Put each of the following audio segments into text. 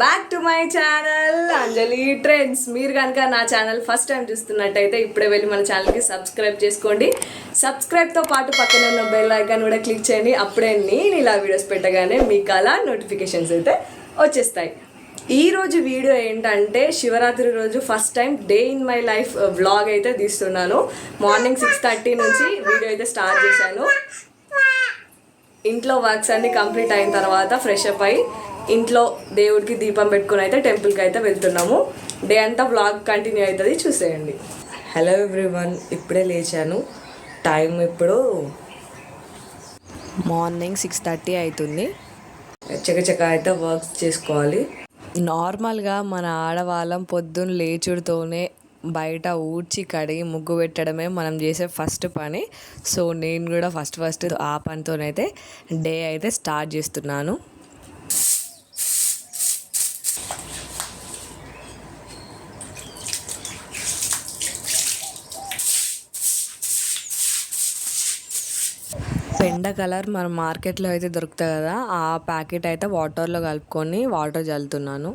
Back to my channel Anjali trends మీరు కనుక నా ఛానల్ ఫస్ట్ టైం చూస్తున్నట్టయితే ఇప్పుడే వెళ్ళి మన ఛానల్కి సబ్స్క్రైబ్ చేసుకోండి. సబ్స్క్రైబ్తో పాటు పక్కన ఉన్న బెల్ ఐకాన్ కూడా క్లిక్ చేయండి. అప్పుడే నేను ఇలా వీడియోస్ పెట్టగానే మీకు అలా నోటిఫికేషన్స్ అయితే వచ్చేస్తాయి. ఈరోజు వీడియో ఏంటంటే శివరాత్రి రోజు first time day in my life vlog అయితే తీస్తున్నాను. మార్నింగ్ సిక్స్ థర్టీ నుంచి వీడియో అయితే స్టార్ట్ చేశాను. ఇంట్లో వర్క్స్ అన్ని కంప్లీట్ అయిన తర్వాత ఫ్రెష్ అప్ అయి ఇంట్లో దేవుడికి దీపం పెట్టుకుని అయితే టెంపుల్కి అయితే వెళ్తున్నాము. డే అంతా బ్లాగ్ కంటిన్యూ అవుతుంది చూసేయండి. హలో ఎవ్రీవన్ ఇప్పుడే లేచాను. టైం ఇప్పుడు మార్నింగ్ సిక్స్ థర్టీ అవుతుంది. చకచక అయితే వర్క్స్ చేసుకోవాలి. నార్మల్గా మన ఆడవాళ్ళం పొద్దున్న లేచుడుతోనే బయట ఊడ్చి కడిగి ముగ్గు పెట్టడమే మనం చేసే ఫస్ట్ పని. సో నేను కూడా ఫస్ట్ ఫస్ట్ ఆ పనితోనైతే డే అయితే స్టార్ట్ చేస్తున్నాను. పెండ కలర్ మన మార్కెట్లో అయితే దొరుకుతుంది కదా ఆ ప్యాకెట్ అయితే వాటర్లో కలుపుకొని వాటర్ చల్లుతున్నాను.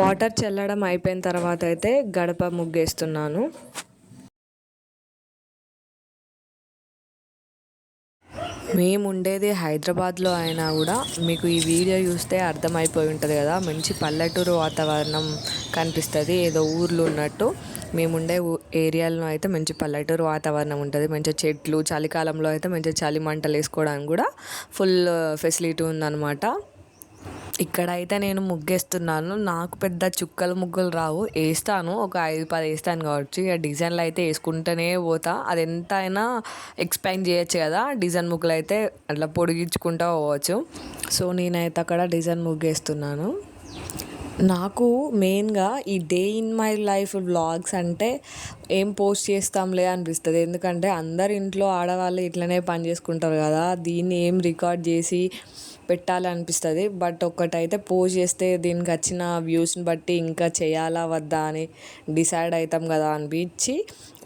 వాటర్ చల్లడం అయిపోయిన తర్వాత అయితే గడప ముగ్గేస్తున్నాను. మేము ఉండేది హైదరాబాద్లో అయినా కూడా మీకు ఈ వీడియో చూస్తే అర్థమైపోయి ఉంటుంది కదా. మంచి పల్లెటూరు వాతావరణం కనిపిస్తుంది. ఏదో ఊర్లో ఉన్నట్టు మేము ఉండే ఏరియాలో అయితే మంచి పల్లెటూరు వాతావరణం ఉంటుంది. మంచి చెట్లు చలికాలంలో అయితే మంచి చలి మంటలు వేసుకోవడానికి కూడా ఫుల్ ఫెసిలిటీ ఉందన్నమాట. ఇక్కడైతే నేను ముగ్గేస్తున్నాను. నాకు పెద్ద చుక్కలు ముగ్గులు రావు. వేస్తాను ఒక ఐదు పది వేస్తాను కావచ్చు. ఇక డిజైన్లు అయితే వేసుకుంటూనే పోతా. అది ఎంత అయినా ఎక్స్పాండ్ చేయొచ్చు కదా. డిజైన్ ముగ్గులు అయితే అట్లా పొడిగించుకుంటూ పోవచ్చు. సో నేనైతే అక్కడ డిజైన్ ముగ్గేస్తున్నాను. నాకు మెయిన్గా ఈ day in my life vlogs అంటే ఏం పోస్ట్ చేస్తాంలే అనిపిస్తుంది. ఎందుకంటే అందరి ఇంట్లో ఆడవాళ్ళు ఇట్లనే పని చేసుకుంటారు కదా. దీన్ని ఏం రికార్డ్ చేసి పెట్టాలనిపిస్తుంది. బట్ ఒక్కటైతే పోస్ట్ చేస్తే దీనికి వచ్చిన వ్యూస్ని బట్టి ఇంకా చేయాలా వద్దా అని డిసైడ్ అవుతాం కదా అనిపించి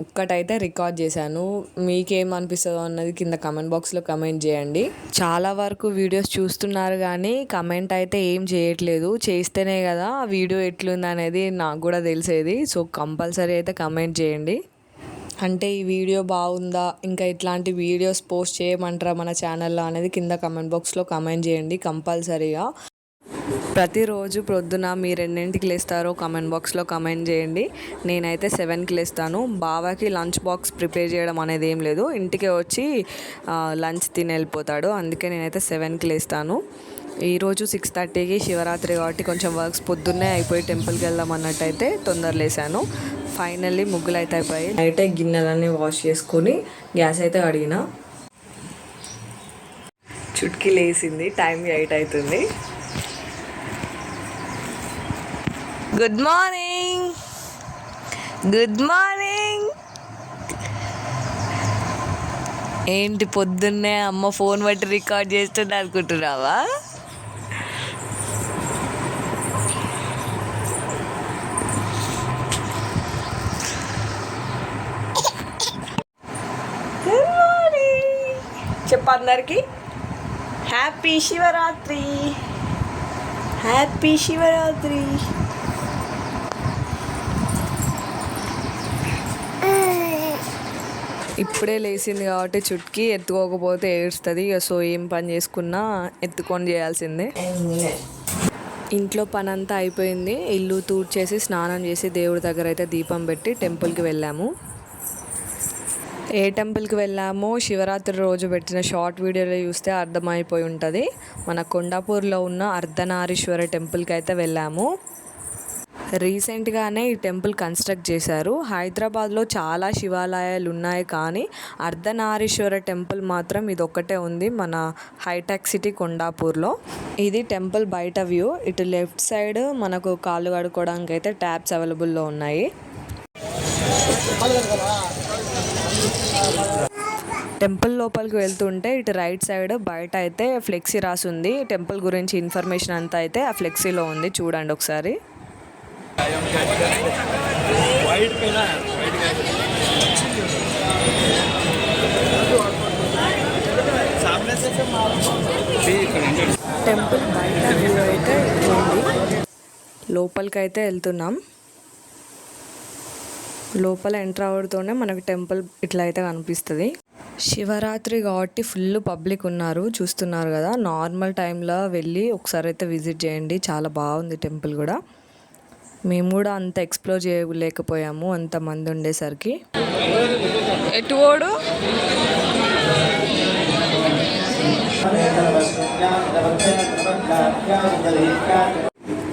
ఒక్కటైతే రికార్డ్ చేశాను. మీకేం అనిపిస్తుందో అన్నది కింద కమెంట్ బాక్స్లో కమెంట్ చేయండి. చాలా వరకు వీడియోస్ చూస్తున్నారు కానీ కమెంట్ అయితే ఏం చేయట్లేదు. చేస్తేనే కదా ఆ వీడియో ఎట్లుంది అనేది నాకు కూడా తెలిసేది. సో కంపల్సరీ అయితే కమెంట్ చేయండి. అంటే ఈ వీడియో బాగుందా? ఇంకా ఇట్లాంటి వీడియోస్ పోస్ట్ చేయమంటారా మన ఛానల్లో అనేది కింద కమెంట్ బాక్స్లో కమెంట్ చేయండి కంపల్సరీగా. ప్రతిరోజు ప్రొద్దున మీరు ఎన్నింటికి లేస్తారో కమెంట్ బాక్స్లో కమెంట్ చేయండి. నేనైతే సెవెన్కి లేస్తాను. బావకి లంచ్ బాక్స్ ప్రిపేర్ చేయడం అనేది ఏం లేదు. ఇంటికి వచ్చి లంచ్ తిని వెళ్ళిపోతాడు. అందుకే నేనైతే సెవెన్కి లేస్తాను. ఈరోజు సిక్స్ థర్టీకి శివరాత్రి కాబట్టి కొంచెం వర్క్స్ పొద్దున్నే అయిపోయి టెంపుల్కి వెళ్దాం అన్నట్టయితే తొందర లేసాను ఫైనల్లీ ముగ్గులు అయితే అయిపోయి అయితే గిన్నెలన్నీ వాష్ చేసుకొని గ్యాస్ అయితే అడిగిన. చుట్కీ లేసింది టైం ఎయిట్ అవుతుంది గుడ్ మార్నింగ్ గుడ్ మార్నింగ్ ఏంటి పొద్దున్నే అమ్మ ఫోన్ బట్టి రికార్డ్ చేస్తుంది అనుకుంటున్నావా అందరికీ హ్యాపీ శివరాత్రి. హ్యాపీ శివరాత్రి. ఇప్పుడే లేచింది కాబట్టి చుట్టుకి ఎత్తుకోకపోతే ఏడుస్తుంది. ఇక సో ఏం పని చేసుకున్నా ఎత్తుకొని చేయాల్సిందే. ఇంట్లో పని అంతా అయిపోయింది. ఇల్లు తూడ్చేసి స్నానం చేసి దేవుడి దగ్గర అయితే దీపం పెట్టి టెంపుల్కి వెళ్ళాము. ఏ టెంపుల్కి వెళ్ళామో శివరాత్రి రోజు పెట్టిన షార్ట్ వీడియోలో చూస్తే అర్థమైపోయి ఉంటుంది. మన కొండాపూర్లో ఉన్న అర్ధనారీశ్వర టెంపుల్కి అయితే వెళ్ళాము. రీసెంట్గానే ఈ టెంపుల్ కన్స్ట్రక్ట్ చేశారు. హైదరాబాద్లో చాలా శివాలయాలు ఉన్నాయి కానీ అర్ధనారీశ్వర టెంపుల్ మాత్రం ఇది ఒక్కటే ఉంది మన హైటెక్ సిటీ కొండాపూర్లో. ఇది టెంపుల్ బయట వ్యూ. ఇటు లెఫ్ట్ సైడ్ మనకు కాళ్ళు కడుక్కోవడానికి అయితే ట్యాప్స్ అవైలబుల్లో ఉన్నాయి. టెంపుల్ లోపలికి వెళ్తుంటే ఇటు రైట్ సైడ్ బయట అయితే ఫ్లెక్సీ రాసి ఉంది. టెంపుల్ గురించి ఇన్ఫర్మేషన్ అంతా అయితే ఆ ఫ్లెక్సీలో ఉంది. చూడండి ఒకసారి. టెంపుల్ బయట అయితే లోపలికి అయితే వెళ్తున్నాం. లోపల ఎంటర్ అవ్వడంతోనే మనకు టెంపుల్ ఇట్లా అయితే కనిపిస్తుంది. శివరాత్రి కాబట్టి ఫుల్ పబ్లిక్ ఉన్నారు చూస్తున్నారు కదా. నార్మల్ టైంలో వెళ్ళి ఒకసారి అయితే విజిట్ చేయండి. చాలా బాగుంది టెంపుల్ కూడా. మేము కూడా అంత ఎక్స్ప్లోర్ చేయలేకపోయాము అంతమంది ఉండేసరికి. ఎటువోడు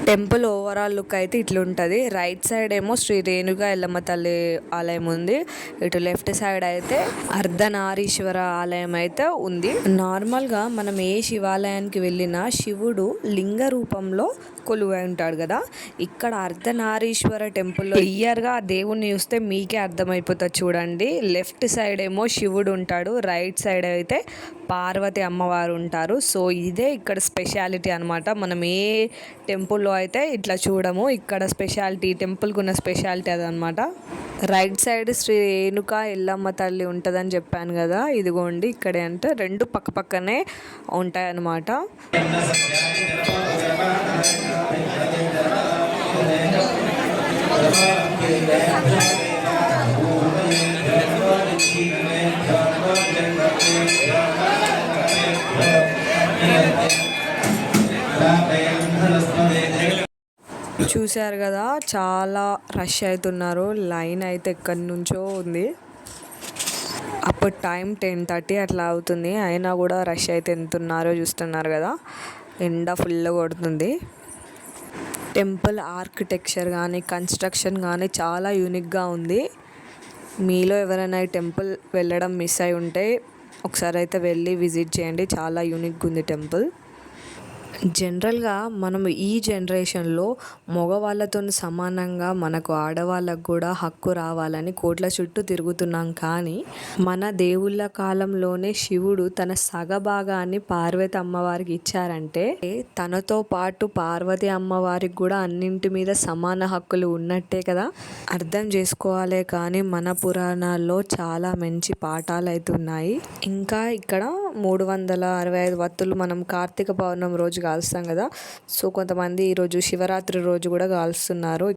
టెంపుల్ ఓవరాల్ లుక్ అయితే ఇట్లుంటుంది. రైట్ సైడ్ ఏమో శ్రీ రేణుగా ఎల్లమ్మ తల్లి ఆలయం ఉంది. ఇటు లెఫ్ట్ సైడ్ అయితే అర్ధనారీశ్వర ఆలయం అయితే ఉంది. నార్మల్గా మనం ఏ శివాలయానికి వెళ్ళినా శివుడు లింగ రూపంలో కొలువై ఉంటాడు కదా. ఇక్కడ అర్ధనారీశ్వర టెంపుల్లో క్లియర్గా ఆ దేవుణ్ణి చూస్తే మీకే అర్థమైపోతుంది చూడండి. లెఫ్ట్ సైడ్ ఏమో శివుడు ఉంటాడు. రైట్ సైడ్ అయితే పార్వతి అమ్మవారు ఉంటారు. సో ఇదే ఇక్కడ స్పెషాలిటీ అనమాట మనం ఏ టెంపుల్లో అయితే ఇట్లా చూడము. ఇక్కడ స్పెషాలిటీ టెంపుల్కి ఉన్న స్పెషాలిటీ అదనమాట. రైట్ సైడ్ శ్రీ రేణుక ఎల్లమ్మ తల్లి ఉంటుందని చెప్పాను కదా ఇదిగోండి ఇక్కడే అంటే రెండు పక్క పక్కనే ఉంటాయన్నమాట. చూశారు కదా చాలా రష్ అవుతున్నారు లైన్ అయితే ఎక్కడి నుంచో ఉంది. అప్పుడు టైం టెన్ థర్టీ అట్లా అవుతుంది. అయినా కూడా రష్ అయితే ఎంత ఉన్నారో చూస్తున్నారు కదా. ఎండ ఫుల్ కొడుతుంది. టెంపుల్ ఆర్కిటెక్చర్ కానీ కన్స్ట్రక్షన్ కానీ చాలా యూనిక్గా ఉంది. మీలో ఎవరైనా ఈ టెంపుల్ వెళ్ళడం మిస్ అయి ఉంటే ఒకసారి అయితే వెళ్ళి విజిట్ చేయండి. చాలా యూనిక్గా ఉంది టెంపుల్ జనరల్గా మనం ఈ జనరేషన్లో మగవాళ్ళతో సమానంగా మనకు ఆడవాళ్ళకు కూడా హక్కు రావాలని కోట్ల చుట్టూ తిరుగుతున్నాం కానీ మన దేవుళ్ళ కాలంలోనే శివుడు తన సగభాగాన్ని పార్వతి అమ్మవారికి ఇచ్చారంటే తనతో పాటు పార్వతి అమ్మవారికి కూడా అన్నింటి మీద సమాన హక్కులు ఉన్నట్టే కదా. అర్థం చేసుకోవాలే కానీ మన పురాణాల్లో చాలా మంచి పాఠాలు అయితే ఉన్నాయి. ఇంకా ఇక్కడ మూడు వందల అరవై ఐదు వత్తులు మనం కార్తీక పౌర్ణమి రోజు కాలుస్తాం కదా. సో కొంతమంది ఈరోజు శివరాత్రి రోజు కూడా కాలుస్తున్నారు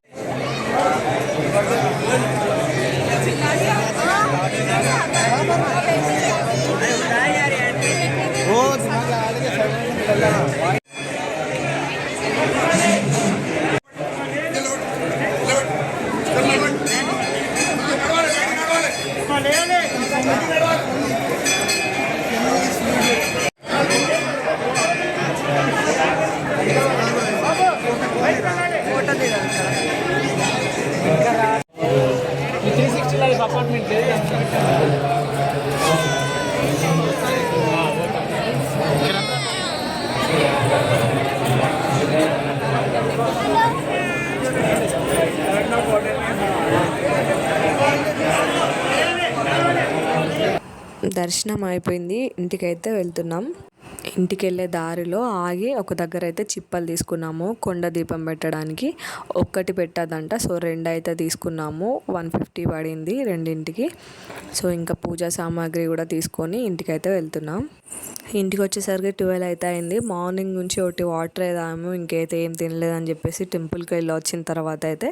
దర్శనం అయిపోయింది. ఇంటికైతే వెళ్తున్నాం. ఇంటికి వెళ్ళే దారిలో ఆగి ఒక దగ్గర అయితే చిప్పలు తీసుకున్నాము. కొండ దీపం పెట్టడానికి ఒక్కటి పెట్టదంట. సో రెండు అయితే తీసుకున్నాము. వన్ ఫిఫ్టీ పడింది రెండింటికి. సో ఇంకా పూజా సామాగ్రి కూడా తీసుకొని ఇంటికైతే వెళ్తున్నాం. ఇంటికి వచ్చేసరికి ట్వెల్వ్ అయితే అయింది మార్నింగ్ నుంచి ఒకటి వాటర్ తాగాము ఇంకైతే ఏం తినలేదని చెప్పేసి టెంపుల్కి వెళ్ళి వచ్చిన తర్వాత అయితే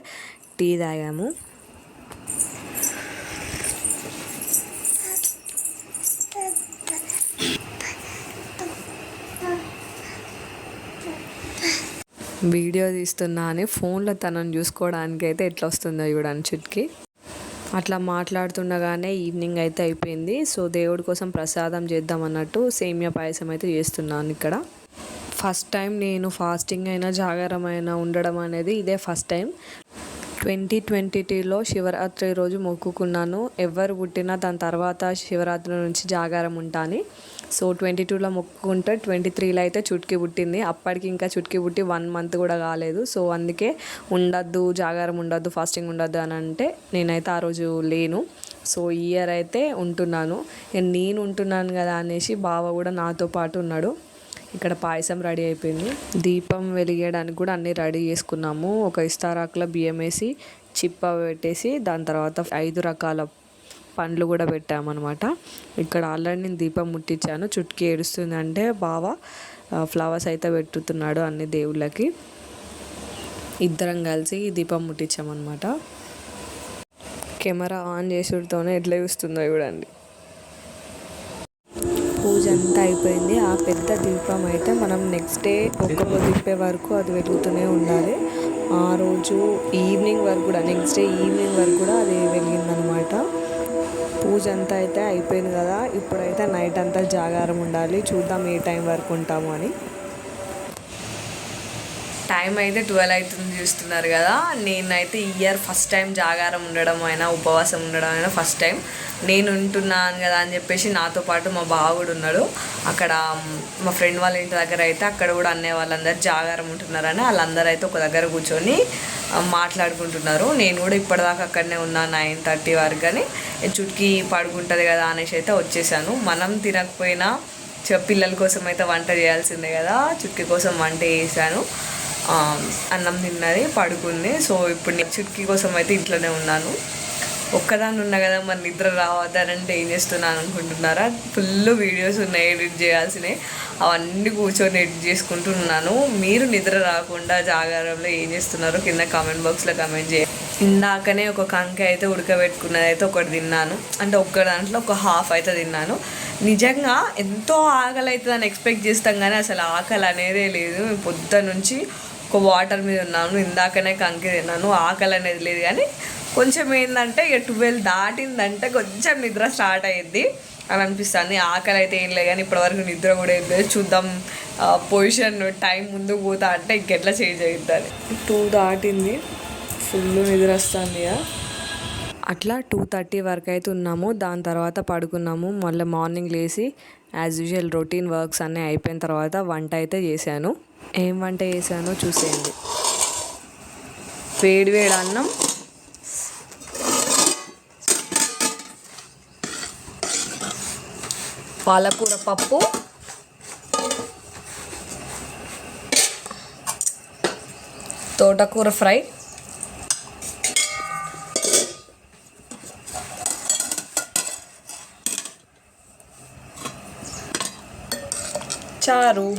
టీ తాగాము. వీడియో తీస్తున్నా అని ఫోన్లో తనని చూసుకోవడానికి అయితే ఎట్లా వస్తుందో చూడండి చుట్కి అట్లా మాట్లాడుతుండగానే ఈవినింగ్ అయితే అయిపోయింది. సో దేవుడి కోసం ప్రసాదం చేద్దాం అన్నట్టు సేమియా పాయసం అయితే చేస్తున్నాను ఇక్కడ. ఫస్ట్ టైం నేను ఫాస్టింగ్ అయినా జాగారం అయినా ఉండడం అనేది ఇదే ఫస్ట్ టైం. ట్వంటీ ట్వంటీ టూలో శివరాత్రి రోజు మొక్కుకున్నాను. ఎవరు పుట్టినా దాని తర్వాత శివరాత్రి నుంచి జాగారం ఉంటాను సో ట్వంటీ టూలో మొక్కుకుంటే ట్వంటీ త్రీలో అయితే చుట్కీ పుట్టింది. అప్పటికి ఇంకా చుట్కీ పుట్టి వన్ మంత్ కూడా కాలేదు. సో అందుకే ఉండద్దు జాగారం ఉండద్దు ఫాస్టింగ్ ఉండద్దు అని అంటే నేనైతే ఆ రోజు లేను. సో ఇయర్ అయితే ఉంటున్నాను. నేను ఉంటున్నాను కదా అనేసి బావ కూడా నాతో పాటు ఉన్నాడు. ఇక్కడ పాయసం రెడీ అయిపోయింది. దీపం వెలిగేయడానికి కూడా అన్నీ రెడీ చేసుకున్నాము. ఒక ఇస్తారాకులో బియ్యం వేసి చిప్ప పెట్టేసి దాని తర్వాత ఐదు రకాల పండ్లు కూడా పెట్టామన్నమాట. ఇక్కడ ఆల్రెడీ నేను దీపం ముట్టించాను. చుట్టుకి ఏడుస్తుంది అంటే బావ ఫ్లవర్స్ అయితే పెట్టుతున్నాడు అన్ని దేవుళ్ళకి. ఇద్దరం కలిసి దీపం ముట్టించామన్నమాట. కెమెరా ఆన్ చేసుడుతోనే ఎట్లా చూస్తుందో చూడండి. పూజ అంతా అయిపోయింది. ఆ పెద్ద దీపం అయితే మనం నెక్స్ట్ డే ఒక్క దింపే వరకు అది వెలుగుతూనే ఉండాలి. ఆ రోజు ఈవినింగ్ వరకు కూడా నెక్స్ట్ డే ఈవినింగ్ వరకు కూడా అది వెలిగిందనమాట పూజ అంతా అయితే అయిపోయింది కదా. ఇప్పుడైతే నైట్ అంతా జాగారం ఉండాలి. చూద్దాం ఏ టైం వరకు ఉంటాము అని. టైం అయితే ట్వెల్వ్ అవుతుంది చూస్తున్నారు కదా. నేనైతే ఇయర్ ఫస్ట్ టైం జాగారం ఉండడం అయినా ఉపవాసం ఉండడం అయినా ఫస్ట్ టైం. నేను ఉంటున్నాను కదా అని చెప్పేసి నాతో పాటు మా బావ కూడా ఉన్నాడు. అక్కడ మా ఫ్రెండ్ వాళ్ళ ఇంటి దగ్గర అయితే అక్కడ కూడా అన్నయ్య వాళ్ళందరూ జాగారం ఉంటున్నారని వాళ్ళందరూ అయితే ఒక దగ్గర కూర్చొని మాట్లాడుకుంటున్నారు. నేను కూడా ఇప్పటిదాకా అక్కడనే ఉన్నా నైన్ థర్టీ వరకు కానీ చుట్కీ పడుకుంటుంది కదా అనేసి అయితే వచ్చేసాను. మనం తినకపోయినా పిల్లల కోసం అయితే వంట చేయాల్సిందే కదా. చుట్కీ కోసం వంట చేశాను. అన్నం తిన్నది పడుకుంది. సో ఇప్పుడు నేను చుట్కీ కోసం అయితే ఇంట్లోనే ఉన్నాను. ఒక్కదాన్ని ఉన్నా కదా మరి నిద్ర రావద్దానంటే ఏం చేస్తున్నాను అనుకుంటున్నారా? ఫుల్ వీడియోస్ ఉన్నాయి ఎడిట్ చేయాల్సినవి. అవన్నీ కూర్చొని ఎడిట్ చేసుకుంటున్నాను. మీరు నిద్ర రాకుండా జాగారంలో ఏం చేస్తున్నారో కింద కామెంట్ బాక్స్లో కామెంట్ చేయండి. ఇందాకనే ఒక కంక అయితే ఉడకబెట్టుకున్నది అయితే ఒకటి తిన్నాను. అంటే ఒక్క దాంట్లో ఒక హాఫ్ అయితే తిన్నాను. నిజంగా ఎంతో ఆకలి అవుతుందని ఎక్స్పెక్ట్ చేస్తాం కానీ అసలు ఆకలి అనేదే లేదు. పొద్దు నుంచి ఒక వాటర్ మీద ఉన్నాను. ఇందాకనే కంకి తిన్నాను. ఆకలి అనేది లేదు కానీ కొంచెం ఏంటంటే ఇక ట్వెల్వ్ దాటిందంటే కొంచెం నిద్ర స్టార్ట్ అయ్యిద్ది. అని అనిపిస్తుంది. ఆకలి అయితే ఏం లేదు కానీ ఇప్పటివరకు నిద్ర కూడా ఏం లేదు. చూద్దాం పొజిషన్ టైం ముందుకు పోతా అంటే ఇంకెట్లా చేంజ్ అవుతుంది టూ దాటింది. ఫుల్ నిద్ర వస్తుంది ఇక. అట్లా టూ థర్టీ వరకు అయితే ఉన్నాము. దాని తర్వాత పడుకున్నాము. మళ్ళీ మార్నింగ్ లేచి యాజ్ యూజువల్ రొటీన్ వర్క్స్ అన్నీ అయిపోయిన తర్వాత వంట అయితే చేశాను. ఏం వంట చేశానో చూసేయండి. వేడి వేడి అన్నం పాలకూర పప్పు. తోటకూర ఫ్రై. చారు.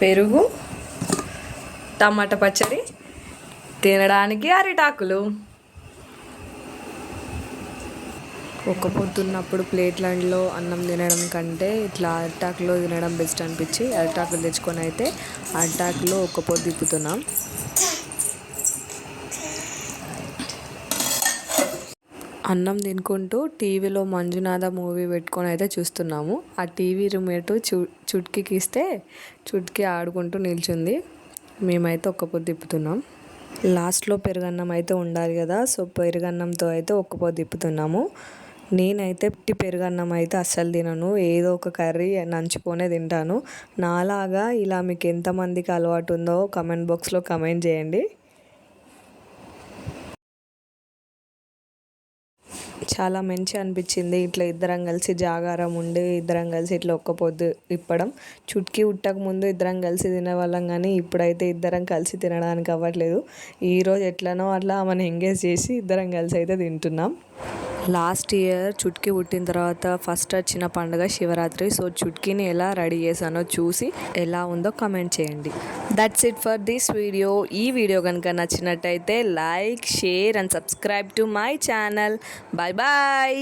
పెరుగు. టమాటా పచ్చడి. తినడానికి అరిటాకులు. ఒక్క పొద్దున్నప్పుడు ప్లేట్లలో అన్నం తినడం కంటే ఇట్లా అరిటాకులో తినడం బెస్ట్ అనిపించి అరిటాకులు తెచ్చుకొని అయితే అరిటాకులో ఒక్క పొద్దు తిప్పుతున్నాం. అన్నం తినుకుంటూ టీవీలో మంజునాథ మూవీ పెట్టుకొని అయితే చూస్తున్నాము. ఆ టీవీ రిమోట్ చు చుట్కీకి ఇస్తే చుట్కీ ఆడుకుంటూ నిల్చుంది. మేమైతే ఒక్క పొద్దు తిప్పుతున్నాం. లాస్ట్లో పెరుగన్నం అయితే ఉండాలి కదా సో పెరుగన్నంతో అయితే ఒక్క పొద్దు తిప్పుతున్నాము. నేనైతే పుట్టి పెరుగన్నం అయితే అస్సలు తినను. ఏదో ఒక కర్రీ నంచుకొనే తింటాను. నాలాగా ఇలా మీకు ఎంతమందికి అలవాటు ఉందో కమెంట్ బాక్స్లో కమెంట్ చేయండి. చాలా మంచి అనిపించింది. ఇట్లా ఇద్దరం కలిసి జాగారం ఉండి ఇద్దరం కలిసి ఇట్లా ఒక్క పొద్దు ఇప్పడం. చుట్కీ ఉట్టక ముందు ఇద్దరం కలిసి తినేవాళ్ళం కానీ ఇప్పుడైతే ఇద్దరం కలిసి తినడానికి అవ్వట్లేదు. ఈరోజు ఎట్లనో అట్లా మనం ఎంగేజ్ చేసి ఇద్దరం కలిసి అయితే తింటున్నాం. లాస్ట్ ఇయర్ చుట్కీ పుట్టిన తర్వాత ఫస్ట్ వచ్చిన పండుగ శివరాత్రి. సో చుట్కీని ఎలా రెడీ చేశానో చూసి ఎలా ఉందో కమెంట్ చేయండి. That's it for this video ఈ వీడియో కనుక నచ్చినట్టయితే like share and subscribe to my channel bye bye